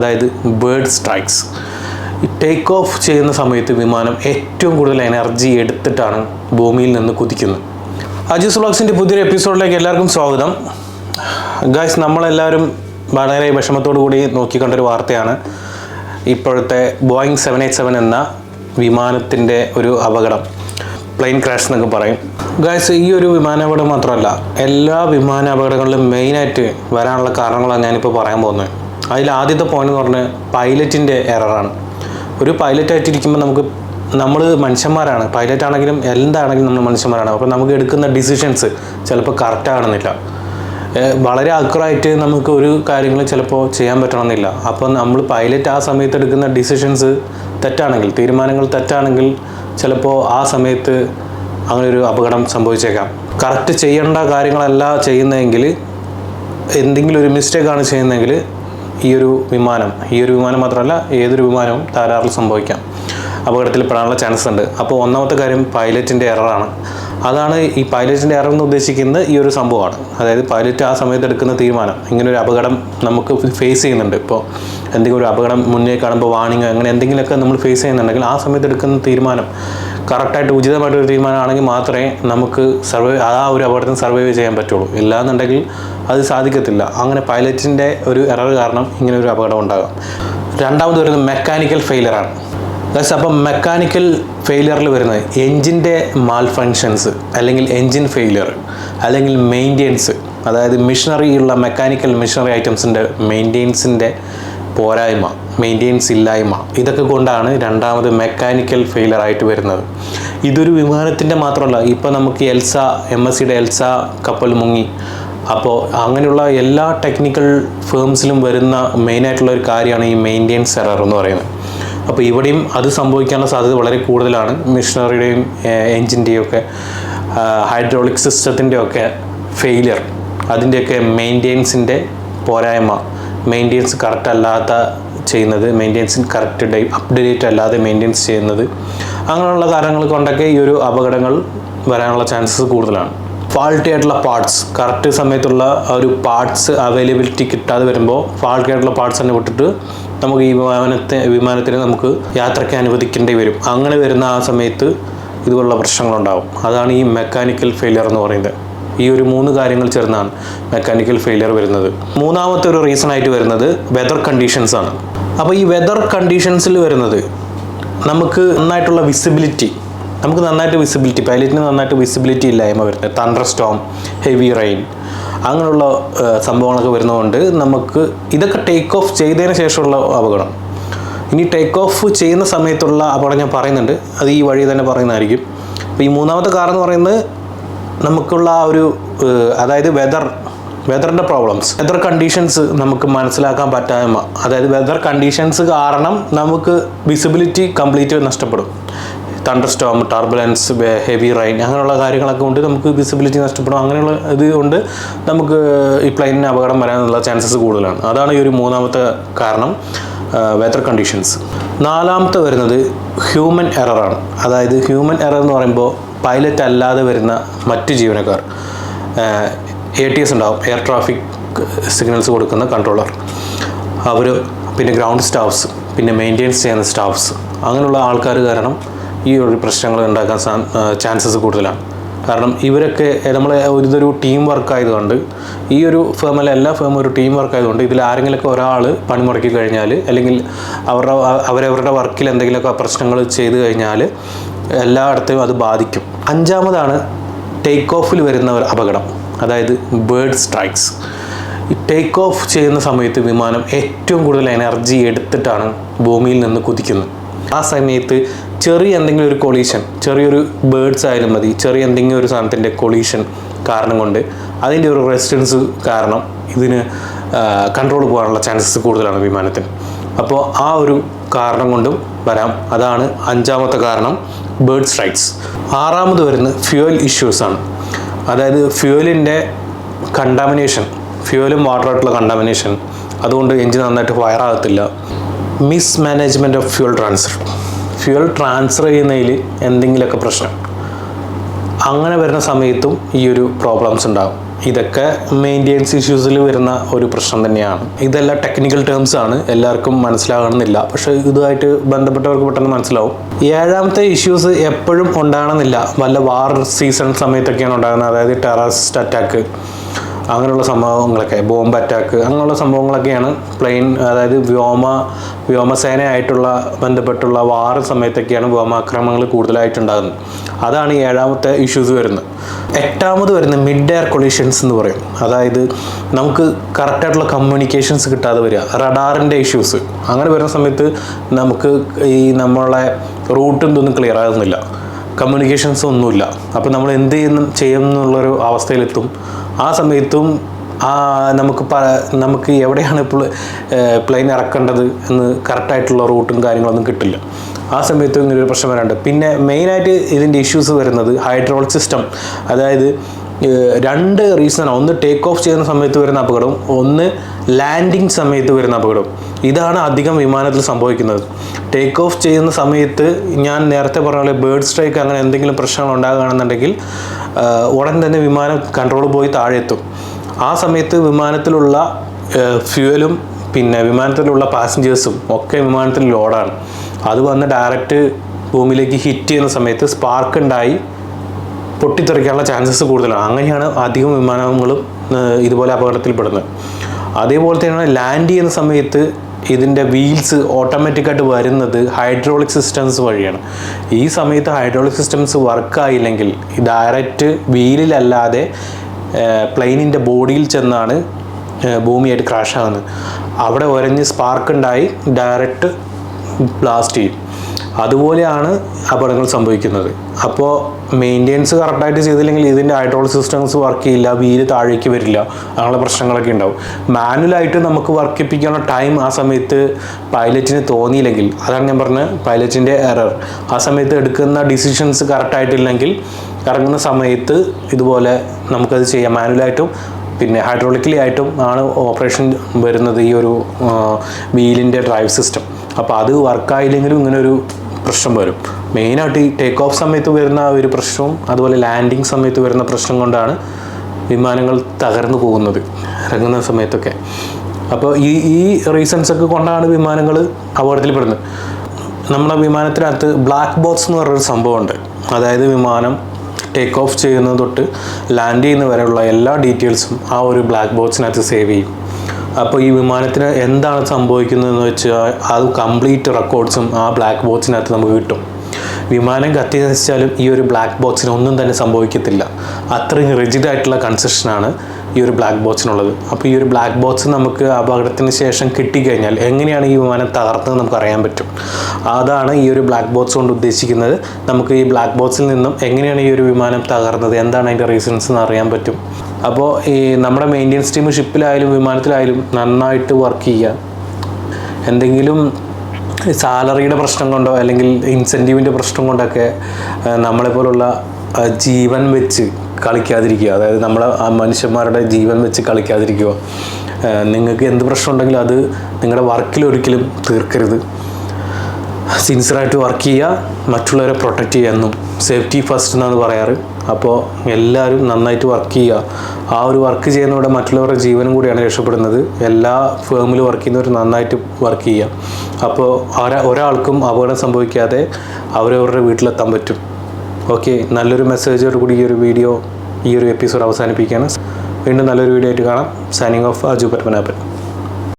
അതായത് bird strikes take off ചെയ്യുന്ന സമയത്ത് വിമാനം ഏറ്റവും കൂടുതൽ എനർജി എടുത്തിട്ടാണ് ഭൂമിയിൽ നിന്ന് കുതിക്കുന്നത്. അജീസ് വ്ളോഗ്സിന്റെ പുതിയൊരു എപ്പിസോഡിലേക്ക് എല്ലാവർക്കും സ്വാഗതം. ഗായ്സ് നമ്മളെല്ലാവരും വളരെ വിഷമത്തോടു കൂടി നോക്കിക്കണ്ടൊരു വാർത്തയാണ്. ഇപ്പോഴത്തെ ബോയിങ് സെവൻ എയ്റ്റ് സെവൻ എന്ന വിമാനത്തിന്റെ ഒരു അപകടം. പ്ലെയിൻ ക്രാഷ് എന്നൊക്കെ പറയും. ഗായ്സ് ഈ ഒരു വിമാനാപകടം മാത്രമല്ല എല്ലാ വിമാന അപകടങ്ങളിലും മെയിനായിട്ട് വരാനുള്ള കാരണങ്ങളാണ് ഞാനിപ്പോൾ പറയാൻ പോകുന്നത്. അതിൽ ആദ്യത്തെ പോയിന്റ് എന്ന് പറഞ്ഞാൽ പൈലറ്റിന്റെ എററാണ് ഒരു പൈലറ്റായിട്ടിരിക്കുമ്പോൾ നമുക്ക് നമ്മൾ മനുഷ്യന്മാരാണ്. പൈലറ്റ് ആണെങ്കിലും എന്താണെങ്കിലും നമ്മൾ മനുഷ്യന്മാരാണ്. അപ്പോൾ നമുക്ക് എടുക്കുന്ന ഡിസിഷൻസ് ചിലപ്പോൾ കറക്റ്റ് ആകണമെന്നില്ല വളരെ അക്യുറായിട്ട് നമുക്ക് ഒരു കാര്യങ്ങൾ ചിലപ്പോൾ ചെയ്യാൻ പറ്റണമെന്നില്ല. അപ്പോൾ നമ്മൾ പൈലറ്റ് ആ സമയത്ത് എടുക്കുന്ന ഡിസിഷൻസ് തെറ്റാണെങ്കിൽ തീരുമാനങ്ങൾ തെറ്റാണെങ്കിൽ ചിലപ്പോൾ ആ സമയത്ത് അങ്ങനെ ഒരു അപകടം സംഭവിച്ചേക്കാം. കറക്റ്റ് ചെയ്യേണ്ട കാര്യങ്ങളല്ല ചെയ്യുന്നതെങ്കിൽ എന്തെങ്കിലും ഒരു മിസ്റ്റേക്കാണ് ചെയ്യുന്നതെങ്കിൽ ഈ ഒരു വിമാനം ഈ ഒരു വിമാനം മാത്രമല്ല ഏതൊരു വിമാനവും തകരാറിൽ സംഭവിക്കാം. അപകടത്തിൽ പെടാനുള്ള ചാൻസ് ഉണ്ട്. അപ്പോൾ ഒന്നാമത്തെ കാര്യം പൈലറ്റിന്റെ എററാണ് അതാണ് ഈ പൈലറ്റിന്റെ എറർ എന്ന് ഈ ഒരു സംഭവമാണ്. അതായത് പൈലറ്റ് ആ സമയത്ത് എടുക്കുന്ന തീരുമാനം ഇങ്ങനൊരു അപകടം നമുക്ക് ഫേസ് ചെയ്യുന്നുണ്ട്. ഇപ്പോൾ എന്തെങ്കിലും ഒരു അപകടം മുന്നേ കാണുമ്പോൾ വാണിംഗ് അങ്ങനെ എന്തെങ്കിലുമൊക്കെ നമ്മൾ ഫേസ് ചെയ്യുന്നുണ്ടെങ്കിൽ ആ സമയത്ത് എടുക്കുന്ന തീരുമാനം കറക്റ്റായിട്ട് ഉചിതമായിട്ടൊരു തീരുമാനമാണെങ്കിൽ മാത്രമേ നമുക്ക് സർവൈവ് ആ ഒരു അപകടത്തിന് സർവൈവ് ചെയ്യാൻ പറ്റുള്ളൂ. ഇല്ലാന്നുണ്ടെങ്കിൽ അത് സാധിക്കത്തില്ല. അങ്ങനെ പൈലറ്റിന്റെ ഒരു എറർ കാരണം ഇങ്ങനെ ഒരു അപകടം ഉണ്ടാകാം. രണ്ടാമത് വരുന്നത് മെക്കാനിക്കൽ ഫെയിലറാണ് ഗസ് അപ്പം മെക്കാനിക്കൽ ഫെയിലിയറിൽ വരുന്നത് എൻജിന്റെ മാൽ ഫങ്ഷൻസ് അല്ലെങ്കിൽ എൻജിൻ ഫെയിലിയർ അല്ലെങ്കിൽ മെയിന്റെനൻസ് അതായത് മിഷനറി ഉള്ള മെക്കാനിക്കൽ മിഷനറി ഐറ്റംസിന്റെ മെയിന്റെനൻസിന്റെ പോരായ്മ മെയിന്റെനൻസ് ഇല്ലായ്മ ഇതൊക്കെ കൊണ്ടാണ് രണ്ടാമത് മെക്കാനിക്കൽ ഫെയിലർ ആയിട്ട് വരുന്നത്. ഇതൊരു വിമാനത്തിന്റെ മാത്രമല്ല ഇപ്പോൾ നമുക്ക് എൽസ എം എസ് സിയുടെ എൽസ കപ്പൽ മുങ്ങി. അപ്പോൾ അങ്ങനെയുള്ള എല്ലാ ടെക്നിക്കൽ ഫേംസിലും വരുന്ന മെയിനായിട്ടുള്ള ഒരു കാര്യമാണ് ഈ മെയിന്റെനൻസ് എറർ എന്ന് പറയുന്നത്. അപ്പോൾ ഇവിടെയും അത് സംഭവിക്കാനുള്ള സാധ്യത വളരെ കൂടുതലാണ്. മിഷനറിയുടെയും എൻജിന്റെയും ഒക്കെ ഹൈഡ്രോളിക് സിസ്റ്റത്തിന്റെ ഒക്കെ ഫെയിലിയർ. അതിന്റെയൊക്കെ മെയിന്റെനൻസിന്റെ പോരായ്മ. മെയിന്റെനൻസ് കറക്റ്റ് അല്ലാത്ത ചെയ്യുന്നത് മെയിന്റെനൻസ് കറക്റ്റ് ഡേ അപ്ഡേറ്റ് അല്ലാതെ മെയിന്റെനൻസ് ചെയ്യുന്നത്. അങ്ങനെയുള്ള കാരണങ്ങൾ കൊണ്ടൊക്കെ ഈ ഒരു അപകടങ്ങൾ വരാനുള്ള ചാൻസസ് കൂടുതലാണ്. ഫാൾട്ടി ആയിട്ടുള്ള പാർട്സ് കറക്റ്റ് സമയത്തുള്ള ഒരു പാർട്സ് അവൈലബിലിറ്റി കിട്ടാതെ വരുമ്പോൾ ഫാൾട്ടി ആയിട്ടുള്ള പാർട്സ് തന്നെ വിട്ടിട്ട് നമുക്ക് ഈ വിമാനത്തെ വിമാനത്തിന് നമുക്ക് യാത്രയ്ക്ക് അനുവദിക്കേണ്ടി വരും. അങ്ങനെ വരുന്ന ആ സമയത്ത് ഇതുപോലുള്ള പ്രശ്നങ്ങളുണ്ടാകും അതാണ് ഈ മെക്കാനിക്കൽ ഫെയിലിയർ എന്ന് പറയുന്നത്. ഈ ഒരു മൂന്ന് കാര്യങ്ങൾ ചേർന്നാണ് മെക്കാനിക്കൽ ഫെയിലിയർ വരുന്നത്. മൂന്നാമത്തെ ഒരു റീസൺ ആയിട്ട് വരുന്നത് വെതർ കണ്ടീഷൻസ് ആണ്. അപ്പോൾ ഈ വെതർ കണ്ടീഷൻസിൽ വരുന്നത് നമുക്ക് നന്നായിട്ടുള്ള വിസിബിലിറ്റി നമുക്ക് നന്നായിട്ട് വിസിബിലിറ്റി പൈലറ്റിന് നന്നായിട്ട് വിസിബിലിറ്റി ഇല്ലായ്മ വരുന്നത്. തണ്ടർ സ്റ്റോം ഹെവി റെയിൻ അങ്ങനെയുള്ള സംഭവങ്ങളൊക്കെ വരുന്നതുകൊണ്ട് നമുക്ക് ഇതൊക്കെ ടേക്ക് ഓഫ് ചെയ്തതിന് ശേഷമുള്ള അപകടം. ഇനി ടേക്ക് ഓഫ് ചെയ്യുന്ന സമയത്തുള്ള അപകടം ഞാൻ പറയുന്നുണ്ട്. അത് ഈ വഴി തന്നെ പറയുന്നതായിരിക്കും. അപ്പോൾ ഈ മൂന്നാമത്തെ കാർ എന്ന് പറയുന്നത് നമുക്കുള്ള ആ ഒരു അതായത് വെതർ വെതറിന്റെ പ്രോബ്ലംസ് വെതർ കണ്ടീഷൻസ് നമുക്ക് മനസ്സിലാക്കാൻ പറ്റായ്മ. അതായത് വെതർ കണ്ടീഷൻസ് കാരണം നമുക്ക് വിസിബിലിറ്റി കംപ്ലീറ്റ് നഷ്ടപ്പെടും. Thunder Storm turbulence heavy rain അങ്ങനെയുള്ള കാര്യങ്ങളൊക്കെ കൊണ്ട് നമുക്ക് വിസിബിലിറ്റി നഷ്ടപ്പെടും. അങ്ങനെയുള്ള ഇത് കൊണ്ട് നമുക്ക് ഈ പ്ലെയിനിന് അപകടം വരാനുള്ള ചാൻസസ് കൂടുതലാണ്. അതാണ് ഈ ഒരു മൂന്നാമത്തെ കാരണം വെതർ കണ്ടീഷൻസ് നാലാമത്തെ വരുന്നത് ഹ്യൂമൻ എററാണ് അതായത് ഹ്യൂമൻ എറർ എന്ന് പറയുമ്പോൾ പൈലറ്റ് അല്ലാതെ വരുന്ന മറ്റ് ജീവനക്കാർ. എ ടി എസ് ഉണ്ടാവും. എയർ ട്രാഫിക് സിഗ്നൽസ് കൊടുക്കുന്ന കൺട്രോളർ അവർ പിന്നെ ഗ്രൗണ്ട് സ്റ്റാഫ്സ് പിന്നെ മെയിന്റെയിൻസ് ചെയ്യുന്ന സ്റ്റാഫ്സ് അങ്ങനെയുള്ള ആൾക്കാർ കാരണം ഈ ഒരു പ്രശ്നങ്ങൾ ഉണ്ടാക്കാൻ ചാൻസസ് കൂടുതലാണ്. കാരണം ഇവരൊക്കെ നമ്മൾ ഇതൊരു ടീം വർക്ക് ആയതുകൊണ്ട് ഈ ഒരു ഫേമിലെ എല്ലാ ഫേമും ഒരു ടീം വർക്ക് ആയതുകൊണ്ട് ഇതിൽ ആരെങ്കിലുമൊക്കെ ഒരാൾ പണിമുടക്കി കഴിഞ്ഞാൽ അല്ലെങ്കിൽ അവരുടെ അവരവരുടെ വർക്കിൽ എന്തെങ്കിലുമൊക്കെ പ്രശ്നങ്ങൾ ചെയ്തു കഴിഞ്ഞാൽ എല്ലായിടത്തെയും അത് ബാധിക്കും. അഞ്ചാമതാണ് ടേക്ക് ഓഫിൽ വരുന്ന ഒരു അപകടം. അതായത് ബേർഡ് സ്ട്രൈക്സ് ടേക്ക് ഓഫ് ചെയ്യുന്ന സമയത്ത് വിമാനം ഏറ്റവും കൂടുതൽ എനർജി എടുത്തിട്ടാണ് ഭൂമിയിൽ നിന്ന് കുതിക്കുന്നത്. ആ സമയത്ത് ചെറിയ എന്തെങ്കിലും ഒരു കൊളീഷൻ ചെറിയൊരു ബേർഡ്സ് ആയാലും മതി ചെറിയ എന്തെങ്കിലും ഒരു സാധനത്തിന്റെ കൊളീഷൻ കാരണം കൊണ്ട് അതിന്റെ ഒരു റെസിസ്റ്റൻസ് കാരണം ഇതിന് കൺട്രോൾ പോകാനുള്ള ചാൻസസ് കൂടുതലാണ് വിമാനത്തിന്. അപ്പോൾ ആ ഒരു കാരണം കൊണ്ടും വരാം. അതാണ് അഞ്ചാമത്തെ കാരണം ബേർഡ് സ്ട്രൈക്സ് ആറാമത് വരുന്നത് ഫ്യൂവൽ ഇഷ്യൂസാണ് അതായത് ഫ്യൂവലിന്റെ കണ്ടാമിനേഷൻ ഫ്യൂവലും വാട്ടറായിട്ടുള്ള കണ്ടാമിനേഷൻ അതുകൊണ്ട് എഞ്ചിൻ നന്നായിട്ട് fire miss management of fuel transfer fuel transfer ചെയ്യുന്നതിൽ എന്തെങ്കിലുമൊക്കെ പ്രശ്നം. അങ്ങനെ വരുന്ന സമയത്തും ഈ ഒരു പ്രോബ്ലംസ് ഉണ്ടാകും ഇതൊക്കെ മെയിന്റെനൻസ് ഇഷ്യൂസിൽ വരുന്ന ഒരു പ്രശ്നം തന്നെയാണ്. ഇതെല്ലാം ടെക്നിക്കൽ ടേംസ് ആണ്. എല്ലാവർക്കും മനസ്സിലാകണമെന്നില്ല. പക്ഷേ ഇതുമായിട്ട് ബന്ധപ്പെട്ടവർക്ക് പെട്ടെന്ന് മനസ്സിലാവും. ഏഴാമത്തെ ഇഷ്യൂസ് എപ്പോഴും ഉണ്ടാകണമെന്നില്ല. വല്ല വാർ സീസൺ സമയത്തൊക്കെയാണ് ഉണ്ടാകുന്നത്. അതായത് ടെററിസ്റ്റ് അറ്റാക്ക് അങ്ങനെയുള്ള സംഭവങ്ങളൊക്കെ ബോംബ് അറ്റാക്ക് അങ്ങനെയുള്ള സംഭവങ്ങളൊക്കെയാണ് പ്ലെയിൻ അതായത് വ്യോമ വ്യോമസേനയായിട്ടുള്ള ബന്ധപ്പെട്ടുള്ള വാർ സമയത്തൊക്കെയാണ് വ്യോമാക്രമണങ്ങൾ കൂടുതലായിട്ടുണ്ടാകുന്നത്. അതാണ് ഈ ഏഴാമത്തെ ഇഷ്യൂസ് വരുന്നത്. എട്ടാമത് വരുന്നത് മിഡ് എയർ കൊളീഷൻസ് എന്ന് പറയും. അതായത് നമുക്ക് കറക്റ്റായിട്ടുള്ള കമ്മ്യൂണിക്കേഷൻസ് കിട്ടാതെ വരിക. റഡാറിന്റെ ഇഷ്യൂസ് അങ്ങനെ വരുന്ന സമയത്ത് നമുക്ക് ഈ നമ്മളെ റൂട്ട് ഇതൊന്നും ക്ലിയർ ആകുന്നില്ല. കമ്മ്യൂണിക്കേഷൻസ് ഒന്നുമില്ല. അപ്പോൾ നമ്മൾ എന്ത് ചെയ്യുന്നു ചെയ്യുന്നുള്ളൊരു അവസ്ഥയിലെത്തും. ആ സമയത്തും ആ നമുക്ക് പ നമുക്ക് എവിടെയാണ് ഇപ്പോൾ പ്ലെയിൻ ഇറക്കേണ്ടത് എന്ന് കറക്റ്റായിട്ടുള്ള റൂട്ടും കാര്യങ്ങളൊന്നും കിട്ടില്ല. ആ സമയത്ത് ഇങ്ങനൊരു പ്രശ്നം വരാണ്ട് പിന്നെ മെയിനായിട്ട് ഇതിന്റെ ഇഷ്യൂസ് വരുന്നത് ഹൈഡ്രോളിക് സിസ്റ്റം അതായത് രണ്ട് റീസണാണ് ഒന്ന് ടേക്ക് ഓഫ് ചെയ്യുന്ന സമയത്ത് വരുന്ന അപകടവും ഒന്ന് ലാൻഡിങ് സമയത്ത് വരുന്ന അപകടവും. ഇതാണ് അധികം വിമാനത്തിൽ സംഭവിക്കുന്നത്. ടേക്ക് ഓഫ് ചെയ്യുന്ന സമയത്ത് ഞാൻ നേരത്തെ പറഞ്ഞ പോലെ ബേർഡ് സ്ട്രൈക്ക് അങ്ങനെ എന്തെങ്കിലും പ്രശ്നങ്ങൾ ഉണ്ടാകുകയാണെന്നുണ്ടെങ്കിൽ ഉടൻ തന്നെ വിമാനം കൺട്രോൾ പോയി താഴെ എത്തും ആ സമയത്ത് വിമാനത്തിലുള്ള ഫ്യൂവലും പിന്നെ വിമാനത്തിലുള്ള പാസഞ്ചേഴ്സും ഒക്കെ വിമാനത്തിൽ ലോഡാണ് അത് വന്ന് ഡയറക്റ്റ് ഭൂമിയിലേക്ക് ഹിറ്റ് ചെയ്യുന്ന സമയത്ത് സ്പാർക്ക് ഉണ്ടായി. പൊട്ടിത്തെറിക്കാനുള്ള ചാൻസസ് കൂടുതലാണ്. അങ്ങനെയാണ് അധികം വിമാനങ്ങളും ഇതുപോലെ അപകടത്തിൽപ്പെടുന്നത്. അതേപോലെ തന്നെയാണ് ലാൻഡ് ചെയ്യുന്ന സമയത്ത് ഇതിന്റെ വീൽസ് ഓട്ടോമാറ്റിക്കായിട്ട് വരുന്നത് ഹൈഡ്രോളിക് സിസ്റ്റംസ് വഴിയാണ്. ഈ സമയത്ത് ഹൈഡ്രോളിക് സിസ്റ്റംസ് വർക്കായില്ലെങ്കിൽ ഡയറക്റ്റ് വീലിലല്ലാതെ പ്ലെയിനിന്റെ ബോഡിയിൽ ചെന്നാണ് ഭൂമിയായിട്ട് ക്രാഷ് ആകുന്നത് അവിടെ ഒരഞ്ഞ് സ്പാർക്ക് ഉണ്ടായി ഡയറക്റ്റ് ബ്ലാസ്റ്റ് ചെയ്യും. അതുപോലെയാണ് അപകടങ്ങൾ സംഭവിക്കുന്നത്. അപ്പോൾ മെയിന്റെനൻസ് കറക്റ്റായിട്ട് ചെയ്തില്ലെങ്കിൽ ഇതിന്റെ ഹൈഡ്രോൾ സിസ്റ്റംസ് വർക്ക് ചെയ്യില്ല വീൽ താഴേക്ക് വരില്ല അങ്ങനെയുള്ള പ്രശ്നങ്ങളൊക്കെ ഉണ്ടാവും. മാനുവലായിട്ട് നമുക്ക് വർക്കിപ്പിക്കാനുള്ള ടൈം ആ സമയത്ത് പൈലറ്റിന് തോന്നിയില്ലെങ്കിൽ അതാണ് ഞാൻ പറഞ്ഞത് പൈലറ്റിന്റെ എറർ ആ സമയത്ത് എടുക്കുന്ന ഡിസിഷൻസ് കറക്റ്റായിട്ടില്ലെങ്കിൽ ഇറങ്ങുന്ന സമയത്ത് ഇതുപോലെ നമുക്കത് ചെയ്യാം. മാനുവലായിട്ടും പിന്നെ ഹൈഡ്രോളിക്കലി ആയിട്ടും ആണ് ഓപ്പറേഷൻ വരുന്നത് ഈ ഒരു വീലിന്റെ ഡ്രൈവ് സിസ്റ്റം അപ്പോൾ അത് വർക്കായില്ലെങ്കിലും ഇങ്ങനെ ഒരു പ്രശ്നം വരും. മെയിനായിട്ട് ഈ ടേക്ക് ഓഫ് സമയത്ത് വരുന്ന ഒരു പ്രശ്നവും അതുപോലെ ലാൻഡിങ് സമയത്ത് വരുന്ന പ്രശ്നം കൊണ്ടാണ് വിമാനങ്ങൾ തകർന്നു പോകുന്നത് ഇറങ്ങുന്ന സമയത്തൊക്കെ. അപ്പോൾ ഈ ഈ റീസൺസ് ഒക്കെ കൊണ്ടാണ് വിമാനങ്ങൾ അപകടത്തിൽപ്പെടുന്നത്. നമ്മുടെ വിമാനത്തിനകത്ത് ബ്ലാക്ക് ബോക്സ് എന്ന് പറഞ്ഞൊരു സംഭവമുണ്ട്. അതായത് വിമാനം ടേക്ക് ഓഫ് ചെയ്യുന്നത് തൊട്ട് ലാൻഡ് ചെയ്യുന്ന വരെയുള്ള എല്ലാ ഡീറ്റെയിൽസും ആ ഒരു ബ്ലാക്ക് ബോക്സിനകത്ത് സേവ് ചെയ്യും. അപ്പോൾ ഈ വിമാനത്തിന് എന്താണ് സംഭവിക്കുന്നതെന്ന് വെച്ചാൽ അത് കംപ്ലീറ്റ് റെക്കോർഡ്സും ആ ബ്ലാക്ക് ബോക്സിനകത്ത് നമുക്ക് കിട്ടും. വിമാനം കത്തി നശിച്ചാലും ഈ ഒരു ബ്ലാക്ക് ബോക്സിന് ഒന്നും തന്നെ സംഭവിക്കത്തില്ല. അത്രയും റിജിഡ് ആയിട്ടുള്ള കൺസെഷനാണ് ഈ ഒരു ബ്ലാക്ക് ബോക്സിനുള്ളത് അപ്പോൾ ഈ ഒരു ബ്ലാക്ക് ബോക്സ് നമുക്ക് അപകടത്തിന് ശേഷം കിട്ടിക്കഴിഞ്ഞാൽ എങ്ങനെയാണ് ഈ വിമാനം തകർത്തത് നമുക്ക് അറിയാൻ പറ്റും. അതാണ് ഈ ഒരു ബ്ലാക്ക് ബോക്സ് കൊണ്ട് ഉദ്ദേശിക്കുന്നത്. നമുക്ക് ഈ ബ്ലാക്ക് ബോക്സിൽ നിന്നും എങ്ങനെയാണ് ഈ ഒരു വിമാനം തകർന്നത്? എന്താണ് അതിന്റെ റീസൺസ് എന്ന് അറിയാൻ പറ്റും? അപ്പോൾ ഈ നമ്മുടെ മെയിന്റെനൻസ് ടീം ഷിപ്പിലായാലും വിമാനത്തിലായാലും നന്നായിട്ട് വർക്ക് ചെയ്യുക എന്തെങ്കിലും സാലറിയുടെ പ്രശ്നം കൊണ്ടോ അല്ലെങ്കിൽ ഇൻസെന്റീവിന്റെ പ്രശ്നം കൊണ്ടൊക്കെ നമ്മളെ നമ്മളെപ്പോലുള്ള ജീവൻ വെച്ച് കളിക്കാതിരിക്കുക. അതായത് നമ്മളെ മനുഷ്യന്മാരുടെ ജീവൻ വെച്ച് കളിക്കാതിരിക്കുക. നിങ്ങൾക്ക് എന്ത് പ്രശ്നം ഉണ്ടെങ്കിലും അത് നിങ്ങളുടെ വർക്കിൽ ഒരിക്കലും തീർക്കരുത്. സിൻസിയറായിട്ട് വർക്ക് ചെയ്യുക മറ്റുള്ളവരെ പ്രൊട്ടക്റ്റ് ചെയ്യുക എന്നും. സേഫ്റ്റി ഫസ്റ്റ് എന്നാണ് പറയാറ്. അപ്പോൾ എല്ലാവരും നന്നായിട്ട് വർക്ക് ചെയ്യുക. ആ ഒരു വർക്ക് ചെയ്യുന്നതോടെ മറ്റുള്ളവരുടെ ജീവനും കൂടിയാണ് രക്ഷപ്പെടുന്നത്. എല്ലാ ഫേമിൽ വർക്ക് ചെയ്യുന്നവർ നന്നായിട്ട് വർക്ക് ചെയ്യുക. അപ്പോൾ ഒരാ ഒരാൾക്കും അപകടം സംഭവിക്കാതെ അവരവരുടെ വീട്ടിലെത്താൻ പറ്റും. ഓക്കെ നല്ലൊരു മെസ്സേജോട് കൂടി ഈ ഒരു വീഡിയോ ഈ ഒരു എപ്പിസോഡ് അവസാനിപ്പിക്കുകയാണ്. വീണ്ടും നല്ലൊരു വീഡിയോ ആയിട്ട് കാണാം. Signing off Aju Padmanabhan